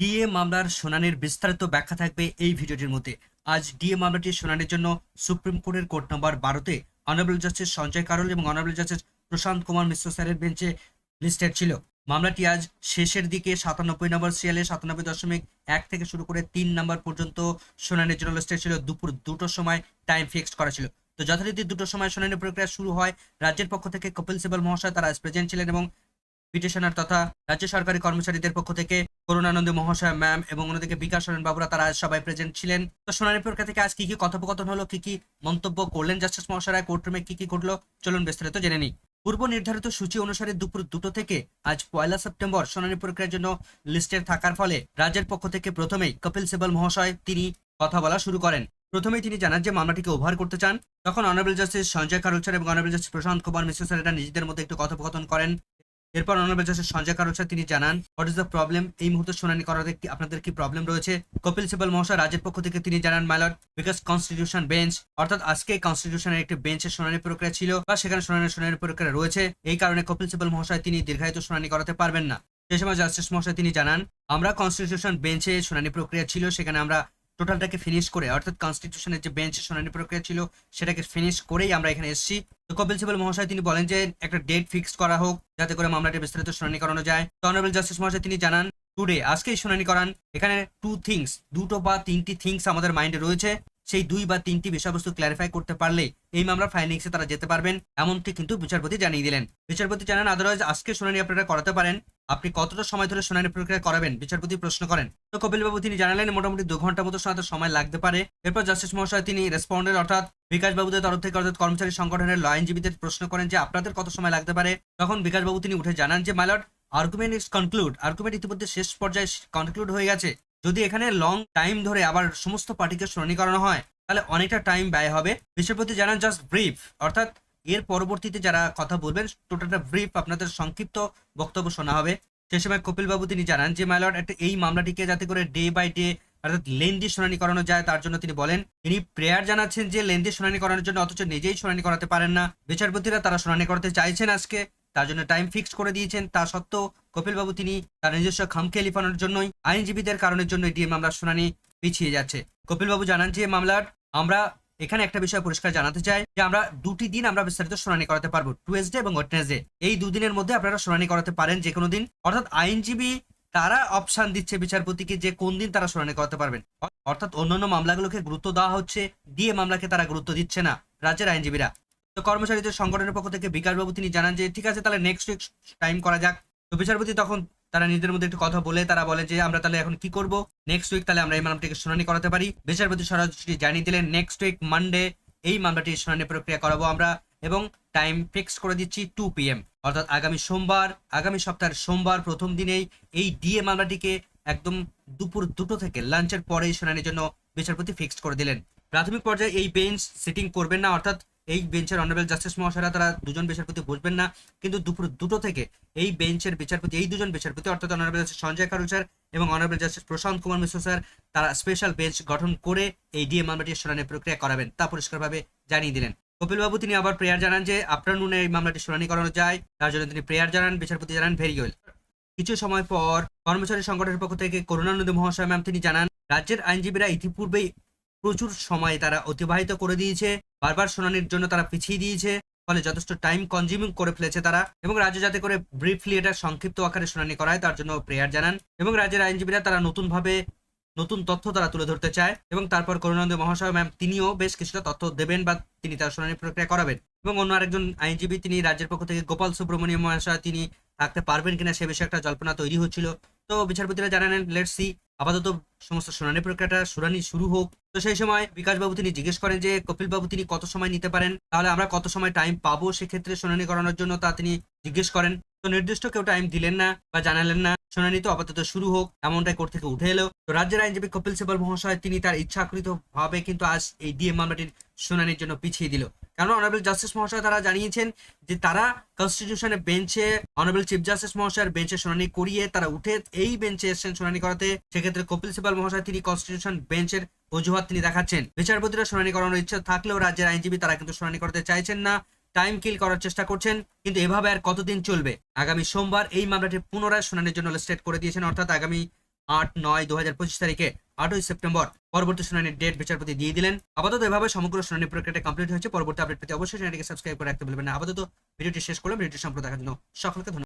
DA মামলার শুনানির বিস্তারিত ব্যাখ্যা থাকবে এই ভিডিওটির মধ্যে। আজ ডিএ মামলাটি শুনানির জন্য সুপ্রিম কোর্টের কোর্ট নম্বর বারোতে অনারেবল জাস্টিস সঞ্জয় কারোল এবং অনারেবল জাস্টিস প্রশান্ত কুমার মিশ্র স্যারের বেঞ্চে লিস্টেড ছিল। মামলাটি আজ শেষের দিকে সাতানব্বই নম্বর সিরিয়ালে সাতানব্বই দশমিক এক থেকে শুরু করে তিন নম্বর পর্যন্ত শুনানির জন্য লিস্টেড ছিল। দুপুর দুটোর সময় টাইম ফিক্সড করা ছিল। তো যথারীতি দুটোর সময় শুনানি প্রক্রিয়া শুরু হয় রাজ্যের পক্ষ থেকে কপিল সিবাল মহাশয় তারা প্রেজেন্ট ছিলেন এবং পিটিশনার তথা রাজ্য সরকারি কর্মচারীদের পক্ষ থেকে করুণানন্দ মহাশয় ম্যাম এবং অন্যদিকে বিকাশ সরেন বাবুরা, তারা সবাই প্রেজেন্ট ছিলেন। তো শুনানি প্রক্রিয়া থেকে আজ কি কি কথোপকথন হলো, কি কি মন্তব্য করলেন জাস্টিস মহাশয় কোর্টরুমে কি কি ঘটলো, চলুন বিস্তারিত জেনে নিই। পূর্ব নির্ধারিত সূচি অনুসারে দুপুর দুটো থেকে আজ পয়লা সেপ্টেম্বর শুনানি প্রক্রিয়ার জন্য লিস্টেড থাকার ফলে রাজ্যের পক্ষ থেকে প্রথমেই কপিল সিবাল মহাশয় তিনি কথা বলা শুরু করেন। প্রথমেই তিনি জানান যে মামলাটিকে ওভার করতে চান। তখন honourable justice Sanjay Karol sir এবং honourable justice Prashant Kumar Mishra sir এটা নিজেদের মধ্যে একটু কথোপকথন করেন। এরপর অনারেবল জাস্টিস সঞ্জয় স্যার তিনি জানান হোয়াট ইজ দ্য প্রবলেম এই মুহূর্তে শুনানি করাতে কি আপনাদের কি প্রবলেম রয়েছে? কপিল সিবাল মহাশয় রাজ্যের পক্ষ থেকে তিনি জানান মাইলট বিকজ কনস্টিটিউশন বেঞ্চ অর্থাৎ আজকে কনস্টিটিউশনের একটি বেঞ্চের শুনানি প্রক্রিয়া ছিল বা সেখানে শুনানি শুনানি প্রক্রিয়া রয়েছে, এই কারণে কপিল সিবাল মহাশয় তিনি দীর্ঘায়িত শুনানি করাতে পারবেন না। সে সময় জাস্টিস মহাশয় তিনি জানান, আমরা কনস্টিটিউশন বেঞ্চে শুনানি প্রক্রিয়া ছিল, সেখানে আমরা টোটালটাকে ফিনিশ করে, অর্থাৎ কনস্টিটিউশনের যে বেঞ্চের শুনানি প্রক্রিয়া ছিল, সেটাকে ফিনিশ করেই আমরা এখানে এসেছি। তো কপিল সিবল মহাশয় তিনি বলেন যে, একটা ডেট ফিক্স করা হোক, যাতে করে মামলাটি বিস্তারিত শুনানি করানো যায়। তো অনারেবল জাস্টিস মহাশয় তিনি জানান টুডে আজকেই শুনানি করান। এখানে টু থিংস দুটো বা তিনটি থিংস আমাদের মাইন্ডে রয়েছে। সেই দুই বা তিনটি বিষয়বস্তু ক্ল্যারিফাই করতে পারলে এই মামলার ফাইলিংসে তারা যেতে পারবেন, এমনটি কিন্তু বিচারপতি জানিয়ে দিলেন। বিচারপতি জানান, আদারওয়াইজ আজকে শুনানি আপনারা করাতে পারেন। আপনি কতটা সময় ধরে শুনানি প্রক্রিয়া করাবেন? বিচারপতি প্রশ্ন করেন। তো কপিলবাবু, তিনি জানালেন, মোটামুটি দু ঘণ্টা মতো সাথে সময় লাগতে পারে। এরপর জাস্টিস মহাশয়, তিনি রেসপন্ডের অর্থাৎ বিকাশ বাবুদের তরফ থেকে, অর্থাৎ কর্মচারী সংগঠনের ল আইনজীবীদের প্রশ্ন করেন যে, আপনাদের কত সময় লাগতে পারে? তখন বিকাশ বাবু তিনি উঠে জানান যে my lord argument is conclude argument ইতিমধ্যে শেষ পর্যায়ে কনক্লুড হয়ে গেছে। যদি এখানে লং টাইম ধরে আবার সমস্ত পার্টিকে শুনানি করানো হয়, তাহলে অনেকটা টাইম ব্যয় হবে। বিচারপতি জানান জাস্ট ব্রিফ অর্থাৎ এর পরবর্তীতে যারা কথা বলবেন টোটালটা ব্রিফ আপনাদের সংক্ষিপ্ত বক্তব্য শোনা হবে। সে সময় কপিলবাবু তিনি জানান যে মাইলট একটা এই মামলাটিকে যাতে করে ডে বাই ডে অর্থাৎ লেন্দি শুনানি করানো যায়, তার জন্য তিনি বলেন, তিনি প্রেয়ার জানাচ্ছেন যে লেন্দি শুনানি করানোর জন্য অথচ নিজেই শুনানি করাতে পারেন না। বিচারপতিরা তারা শুনানি করাতে চাইছেন আজকে। তার জন্য টাইম ফিক্সড করে দিয়েছেন। তা সত্ত্বেও কপিলবাবু তিনি তার নিজস্ব খামখেয়ালি ফানোর জন্যই আইনজীবীদের কারণের জন্য ডিএ মামলার শুনানি পিছিয়ে যাচ্ছে। কপিল বাবু জানান যে মামলার আমরা এখানে একটা বিষয় পরিষ্কার জানাতে চাই যে আমরা দুটি দিন আমরা বিস্তারিত শুনানি করাতে পারব টুয়েসডে এবং ওয়েটনেসডে এই দুদিনের মধ্যে আপনারা শুনানি করাতে পারেন যে কোনো দিন। অর্থাৎ আইনজীবী তারা অপশন দিচ্ছে বিচারপতিকে যে কোন দিন তারা শুনানি করাতে পারবেন। অর্থাৎ অন্যান্য মামলাগুলোকে গুরুত্ব দেওয়া হচ্ছে, দিয়ে মামলাকে তারা গুরুত্ব দিচ্ছে না রাজ্যের আইনজীবীরা। তো কর্মচারীদের সংগঠনের পক্ষ থেকে বিকাশবাবু তিনি জানান যে, ঠিক আছে, তাহলে নেক্সট উইক টাইম করা যাক। তো বিচারপতি তখন তারা নিজেদের মধ্যে একটু কথা বলে, তারা বলে যে, আমরা তাহলে এখন কি করব? নেক্সট উইক তাহলে আমরা এই মামলাটিকে শুনানি করাতে পারি। বিচারপতি সরাসরি জানিয়ে দিলেন নেক্সট উইক মানডে এই মামলাটির শুনানি প্রক্রিয়া করাবো আমরা এবং টাইম ফিক্স করে দিচ্ছি টু পিএম অর্থাৎ আগামী সোমবার, আগামী সপ্তাহের সোমবার প্রথম দিনেই এই ডিএ মামলাটিকে একদম দুপুর দুটো থেকে লাঞ্চের পরেই শুনানির জন্য বিচারপতি ফিক্সড করে দিলেন। প্রাথমিক পর্যায়ে এই বেঞ্চ সিটিং করবেন না, অর্থাৎ এই বেঞ্চের অনারেবল জাস্টিস মহাশয়রা তারা দুজন বিচারপতি বসবেন না। কিন্তু দুপুর দুটো থেকে এই বেঞ্চের বিচারপতি এই দুজন বিচারপতি অর্থাৎ honourable justice Sanjay Karol sir এবং honourable justice Prashant Kumar Mishra sir, তারা স্পেশাল বেঞ্চ গঠন করে এই ডিএ মামলাটির শুনানি প্রক্রিয়া করাবেন। তা পরিষ্কারভাবে জানিয়ে দিলেন। কপিলবাবু, তিনি আবার প্রেয়ার জানান যে আফটারনুনে এই মামলাটি শুনানি করানো যায়। তার জন্য তিনি প্রেয়ার জানান বিচারপতি জানান ভেরি ওয়েল কিছু সময় পর কর্মচারী সংগঠনের পক্ষ থেকে করুণানন্দ মহাশয় ম্যাম তিনি জানান, রাজ্যের আইনজীবীরা ইতিপূর্বেই প্রচুর সময় তারা অতিবাহিত করে দিয়েছে, বারবার শুনানির জন্য তারা পিছিয়ে দিয়েছে, ফলে যথেষ্ট টাইম কনজিউমিং করে ফেলেছে তারা এবং রাজ্য যাতে করে ব্রিফলি এটা সংক্ষিপ্ত আকারে শুনানি করায়, তার জন্য প্রেয়ার জানান এবং রাজ্যের আইনজীবীরা তারা নতুনভাবে নতুন তথ্য তারা তুলে ধরতে চায় এবং তারপর করুণানন্দ মহাশয় ম্যাম তিনিও বেশ কিছুটা তথ্য দেবেন বা তিনি তার শুনানি প্রক্রিয়া করাবেন এবং অন্য আরেকজন আইনজীবী তিনি রাজ্যের পক্ষ থেকে গোপাল সুব্রমণিয়ম মহাশয়, তিনি থাকতে পারবেন কিনা সে বিষয়ে একটা জল্পনা তৈরি হচ্ছিল। তো বিচারপতিরা জানালেন লেট সি আপাতত সমস্ত শুনানি প্রক্রিয়াটা শুনানি শুরু হোক। তো সেই সময় বিকাশ বাবু তিনি জিজ্ঞেস করেন যে কপিল বাবু তিনি কত সময় নিতে পারেন? তাহলে আমরা কত সময় টাইম পাবো? সেক্ষেত্রে শুনানি করানোর জন্য তা তিনি জিজ্ঞেস করেন, তো নির্দিষ্ট কেউ টাইম দিলেন না বা জানালেন না? শুনানি তো আপাতত শুরু হোক। এমনটাই কোর্ট থেকে উঠে এলো। তো রাজ্যের আইনজীবী কপিল সিবাল মহাশয় তিনি তার ইচ্ছাকৃত ভাবে কিন্তু আজ এই ডিএম মামলাটির শুনানির জন্য পিছিয়ে দিল। কারণ অনারেবল জাস্টিস মহাশয় তারা জানিয়েছেন যে তারা কনস্টিটিউশনের বেঞ্চে অনারেবল চিফ জাস্টিস মহাশয়ের বেঞ্চে শুনানি করিয়ে তারা উঠে এই বেঞ্চে এসেছেন শুনানি করাতে। সেক্ষেত্রে কপিল সিবাল মহাশয় তিনি কনস্টিটিউশন বেঞ্চের অজুহাত তিনি দেখাচ্ছেন। বিচারপতিরা শুনানি করানোর ইচ্ছা থাকলেও রাজ্যের আইনজীবী তারা কিন্তু শুনানি করতে চাইছেন না। টাইম কিল করার চেষ্টা করছেন, কিন্তু এভাবে আর কতদিন চলবে? আগামী সোমবার এই মামলাটি পুনরায় শুনানির জন্য স্টেট করে দিয়েছেন, অর্থাৎ আগামী আট নয় দু পঁচিশ তারিখে, আটই সেপ্টেম্বর। পরবর্তী শুনানির ডেট বিচারপতি দিয়ে দিলেন। আপাতত এভাবে সমগ্র শুনানি প্রক্রিয়াটা কমপ্লিট হয়েছে। পরবর্তী আপডেট পেতে অবশ্যই চ্যানেলটিকে সাবস্ক্রাইব করে রাখতে বলবেন না। আপাতত ভিডিওটি শেষ করলাম। ভিডিওটি সম্প্রদায় দেখার জন্য সকলকে ধন্যবাদ।